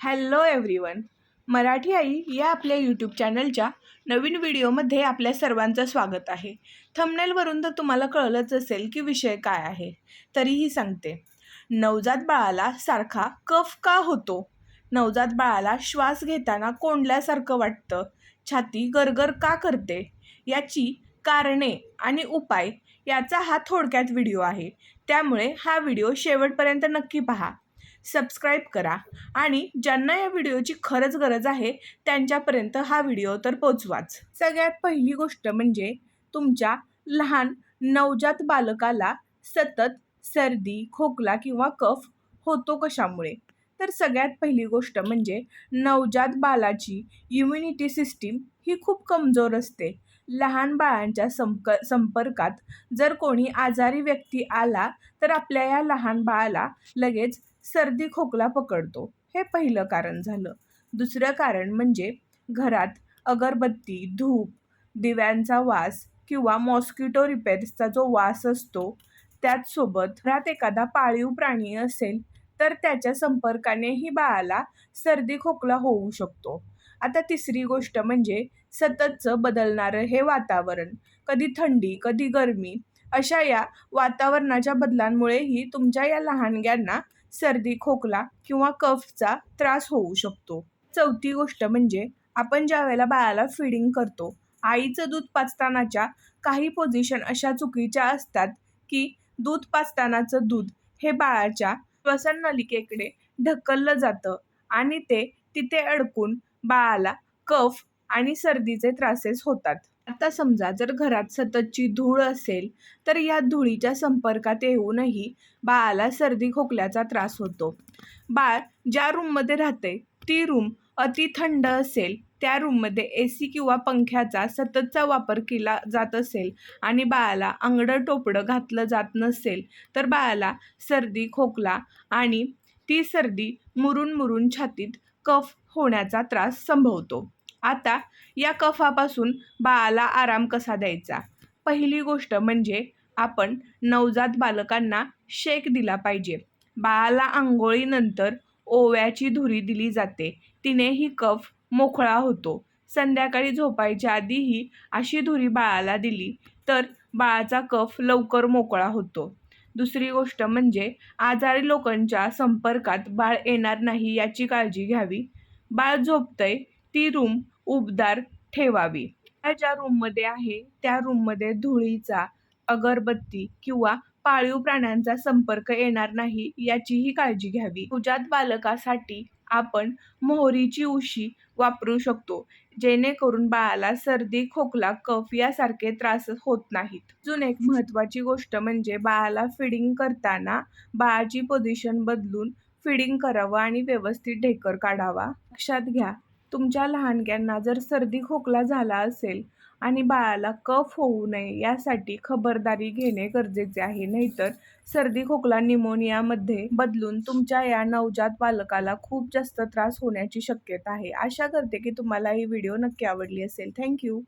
Hello everyone. Marathi आई या आपल्या YouTube चॅनलच्या नवीन व्हिडिओमध्ये आपल्या सर्वांचं स्वागत आहे. थंबनेलवरून तर तुम्हाला कळलंच असेल की विषय काय आहे. तरीही सांगते. नवजात बाळाला सारखा कफ का होतो? नवजात बाळाला श्वास घेताना कोंडल्यासारखं वाटतं? छाती गरगर का करते? याची कारणे आणि उपाय याचा हा थोडक्यात व्हिडिओ आहे. त्यामुळे हा व्हिडिओ शेवटपर्यंत नक्की पहा. सबस्क्राईब करा. आणि ज्यांना या व्हिडिओची खरंच गरज आहे त्यांच्यापर्यंत हा व्हिडिओ तर पोचवाच सगळ्यात पहिली गोष्ट म्हणजे तुमच्या लहान नवजात बालकाला सतत सर्दी खोकला किंवा कफ होतो कशामुळे? तर सगळ्यात पहिली गोष्ट म्हणजे नवजात बालाची इम्युनिटी सिस्टीम ही खूप कमजोर असते. लहान बाळांच्या संक संपर्कात जर कोणी आजारी व्यक्ती आला तर आपल्या या लहान बाळाला लगेच सर्दी खोकला पकडतो. हे पहिलं कारण झालं. दुसरं कारण म्हणजे घरात अगरबत्ती धूप दिव्यांचा वास किंवा मॉस्किटो रिपेअर्सचा जो वास असतो त्याचसोबत घरात एखादा पाळीव प्राणी असेल तर त्याच्या संपर्कानेही बाळाला सर्दी खोकला होऊ शकतो. आता तिसरी गोष्ट म्हणजे सततचं बदलणारं हे वातावरण. कधी थंडी कधी गरमी अशा या वातावरणाच्या बदलांमुळेही तुमच्या या लहानग्यांना सर्दी खोकला किंवा कफचा त्रास होऊ शकतो. चौथी गोष्ट म्हणजे आपण ज्या वेळेला बाळाला फिडिंग करतो आईचं दूध पाचतानाच्या काही पोझिशन अशा चुकीच्या असतात की दूध पाचतानाचं दूध हे बाळाच्या श्वसन नलिकेकडे ढकललं जातं आणि ते तिथे अडकून बाळाला कफ आणि सर्दीचे त्रासेस होतात. आता समजा जर घरात सततची धूळ असेल तर या धुळीच्या संपर्कात येऊनही बाळाला सर्दी खोकल्याचा त्रास होतो. बाळ ज्या रूममध्ये राहते ती रूम अति थंड असेल त्या रूममध्ये ए सी किंवा पंख्याचा सततचा वापर केला जात असेल आणि बाळाला आंगडं टोपडं घातलं जात नसेल तर बाळाला सर्दी खोकला आणि ती सर्दी मुरून मुरून छातीत कफ होण्याचा त्रास संभवतो. आता या कफापासून बाळाला आराम कसा द्यायचा? पहिली गोष्ट म्हणजे आपण नवजात बालकांना शेक दिला पाहिजे. बाळाला आंघोळीनंतर ओव्याची धुरी दिली जाते. तिनेही कफ मोकळा होतो. संध्याकाळी झोपायच्या आधीही अशी धुरी बाळाला दिली तर बाळाचा कफ लवकर मोकळा होतो. दुसरी गोष्ट म्हणजे आजारी लोकांच्या संपर्कात बाळ येणार नाही याची काळजी घ्यावी. बाळ झोपतंय ती रूम उबदार ठेवावी. ज्या रूममध्ये आहे त्या रूममध्ये धुळीचा अगरबत्ती किंवा पाळीव प्राण्यांचा संपर्क येणार नाही याचीही काळजी घ्यावी. नवजात बालकासाठी आपण मोहरीची उशी वापरू शकतो जेणेकरून बाळाला सर्दी खोकला कफ यासारखे त्रास होत नाहीत. अजून एक महत्त्वाची गोष्ट म्हणजे बाळाला फिडिंग करताना बाळाची पोझिशन बदलून फिडिंग करावं आणि व्यवस्थित ढेकर काढावा. लक्षात घ्या तुमच्या लहानग्यांना जर सर्दी खोकला झाला असेल आणि बाळाला कफ होऊ नये यासाठी खबरदारी घेणे गरजेचे आहे. नाहीतर सर्दी खोकला निमोनियामध्ये बदलून तुमच्या या नवजात बालकाला खूप जास्त त्रास होण्याची शक्यता आहे. आशा करते की तुम्हाला ही व्हिडिओ नक्की आवडली असेल. थँक्यू.